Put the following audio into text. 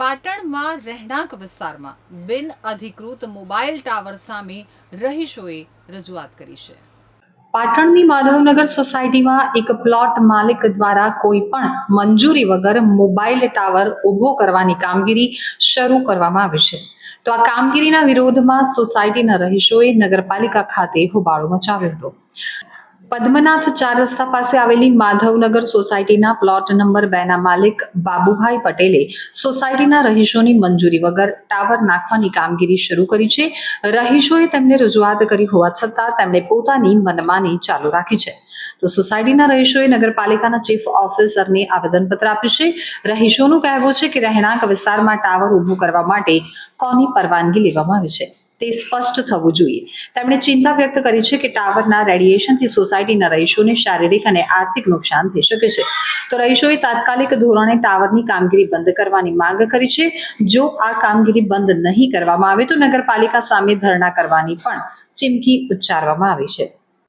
પાટણમાં રહેણાંક વિસ્તારમાં બિન અધિકૃત મોબાઈલ ટાવર સામે રહીશોએ રજૂઆત કરી છે. પાટણની માધવનગર સોસાયટીમાં એક પ્લોટ માલિક દ્વારા કોઈ પણ મંજૂરી વગર મોબાઈલ ટાવર ઊભો કરવાની કામગીરી શરૂ કરવામાં આવી છે. તો આ કામગીરીના વિરોધમાં સોસાયટીના રહીશોએ નગરપાલિકા ખાતે હોબાળો મચાવ્યો હતો. પદ્મનાથ ચાર રસ્તા પાસે આવેલી માધવનગર સોસાયટીના પ્લોટ નંબર બે ના માલિક બાબુભાઈ પટેલે સોસાયટીના રહીશોની મંજૂરી વગર ટાવર નાખવાની કામગીરી શરૂ કરી છે. રહીશોએ તેમને રજૂઆત કરી હોવા છતાં તેમણે પોતાની મનમાની ચાલુ રાખી છે. તો સોસાયટીના રહીશોએ નગરપાલિકાના ચીફ ઓફિસરને આવેદનપત્ર આપ્યું છે. રહીશોનું કહેવું છે કે રહેણાંક વિસ્તારમાં ટાવર ઊભું કરવા માટે કોની પરવાનગી લેવામાં આવી છે? તે સ્પષ્ટ થવું જોઈએ. તેમણે ચિંતા વ્યક્ત કરી છે કે ટાવરના રેડિયેશનથી સોસાયટીના રહીશોને શારીરિક અને આર્થિક નુકસાન થઈ શકે છે. તો રહીશોએ તાત્કાલિક ધોરણે ટાવરની કામગીરી બંધ કરવાની માંગ કરી છે. જો આ કામગીરી બંધ નહીં કરવામાં આવે તો નગરપાલિકા સામે ધરણા કરવાની પણ ચીમકી ઉચ્ચારવામાં આવી છે.